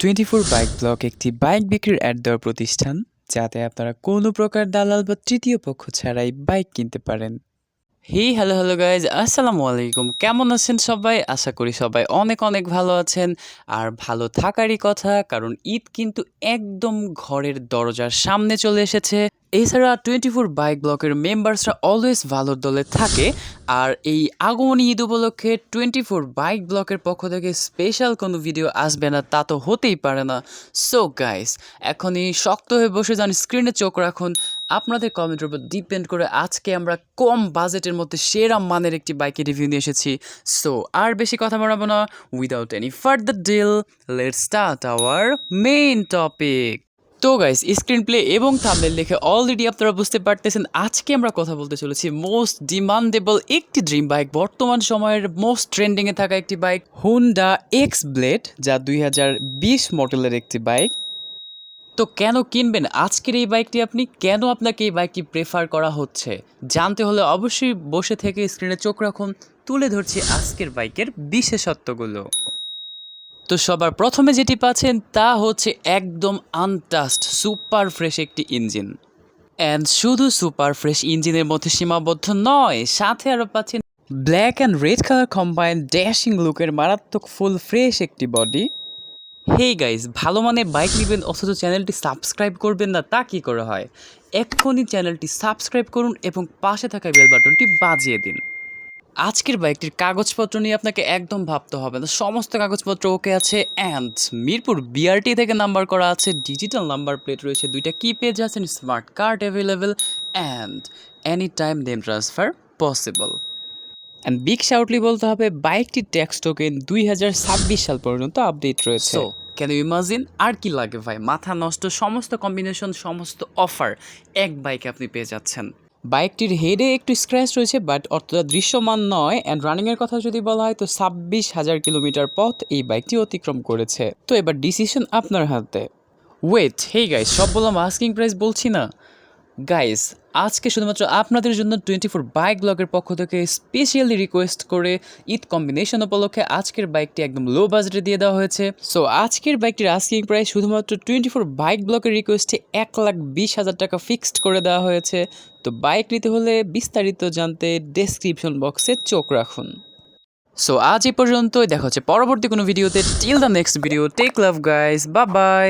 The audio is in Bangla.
টোয়েন্টি ফোর বাইক ব্লক একটি বাইক বিক্রির অ্যাড দেওয়ার প্রতিষ্ঠান, যাতে আপনারা কোনো প্রকার দালাল বা তৃতীয় পক্ষ ছাড়াই বাইক কিনতে পারেন। হে হ্যালো হ্যালো গাইজ আসসালামু আলাইকুম কেমন আছেন সবাই? আশা করি সবাই অনেক অনেক ভালো আছেন। আর ভালো থাকারই কথা, কারণ ঈদ কিন্তু একদম ঘরের দরজার সামনে চলে এসেছে। এছাড়া টোয়েন্টি ফোর বাইক ব্লকের মেম্বার্সরা অলওয়েজ ভালো দলে থাকে। আর এই আগমনী ঈদ উপলক্ষে টোয়েন্টি ফোর বাইক ব্লকের পক্ষ থেকে স্পেশাল কোনো ভিডিও আসবে না, তা তো হতেই পারে না। সো গাইস এখনই শক্ত হয়ে বসে যান স্ক্রিনে চোখ রাখুন। আপনাদের কমেন্টের উপর ডিপেন্ড করে আজকে আমরা কম বাজেটের মধ্যে সেরা মানের একটি বাইকের রিভিউ নিয়ে এসেছি। সো আর বেশি কথা বাড়াবো না। Without any further deal let start our main topic তো গাইস স্ক্রিন প্লে এবং থাম্বনেল দেখে অলরেডি আপনারা বুঝতে পারতেছেন আজকে আমরা কথা বলতে চলেছি মোস্ট ডিমান্ডেবল একটি ড্রিম বাইক বর্তমান সময়ের মোস্ট ট্রেন্ডিংয়ে থাকা একটি বাইক হুন্ডা এক্স ব্লেড যা দুই হাজার বিশ মডেলের একটি বাইক তো কেন কিনবেন? আজকের এই বাইকটি আপনি কেন আপনাকে এই বাইকটি প্রেফার করা হচ্ছে? জানতে হলে অবশ্যই বসে থেকে স্ক্রিনে চোখ রাখুন। তুলে ধরছি আজকের বাইকের বিশেষত্বগুলো। তো সবার প্রথমে যেটি পাচ্ছেন তা হচ্ছে একদম আনটাস্ট সুপার ফ্রেশ একটি ইঞ্জিন অ্যান্ড শুধু সুপার ফ্রেশ ইঞ্জিনের মধ্যে সীমাবদ্ধ নয়, সাথে আরও পাচ্ছেন black and red colour combine dashing লুকের মারাত্মক ফুল ফ্রেশ একটি বডি হেই গাইজ ভালো মানে বাইক নেবেন অথচ চ্যানেলটি সাবস্ক্রাইব করবেন না, তা কী করে হয়? এক্ষুনি চ্যানেলটি সাবস্ক্রাইব করুন এবং পাশে থাকা বেল বাটনটি বাজিয়ে দিন। আজকের বাইকটির কাগজপত্র নিয়ে আপনাকে একদম ভাবতে হবে না। সমস্ত কাগজপত্র ওকে আছে অ্যান্ড মিরপুর বিআরটি থেকে নাম্বার করা আছে ডিজিটাল নাম্বার প্লেট রয়েছে, দুইটা কি পেজ আছেন smart card available and any time name transfer possible big shoutly বলতে হবে বাইকটির ট্যাক্স টোকেন দুই হাজার ছাব্বিশ সাল পর্যন্ত আপডেট রয়েছে। ক্যান ইউ ইমাজিন আর কি লাগে ভাই? মাথা নষ্ট সমস্ত কম্বিনেশন সমস্ত অফার এক বাইকে আপনি পেয়ে যাচ্ছেন। বাইকটির হেডে একটু স্ক্র্যাচ রয়েছে বাট অতটা দৃশ্যমান নয়। অ্যান্ড রানিংয়ের কথা যদি বলা হয় তো ছাব্বিশ হাজার কিলোমিটার পথ এই বাইকটি অতিক্রম করেছে। তো এবার ডিসিশন আপনার হাতে। ওয়েট হেই গাইস সব বললাম আস্কিং প্রাইস বলছি না। গাইস আজকে শুধুমাত্র আপনাদের জন্য টোয়েন্টি ফোর বাইক ব্লগের পক্ষ থেকে স্পেশালি রিকোয়েস্ট করে ঈদ কম্বিনেশন উপলক্ষে আজকের বাইকটি একদম লো বাজেটে দিয়ে দেওয়া হয়েছে। সো আজকের বাইকটির আস্কিং প্রাইস শুধুমাত্র টোয়েন্টি ফোর বাইক ব্লকের রিকোয়েস্টে এক লাখ বিশ হাজার টাকা ফিক্সড করে দেওয়া হয়েছে। তো বাইক নিতে হলে বিস্তারিত জানতে ডেসক্রিপশন বক্সে চোখ রাখুন। সো আজ এই পর্যন্তই। দেখা হচ্ছে পরবর্তী কোনো ভিডিওতে till the next video take love guys বা বাই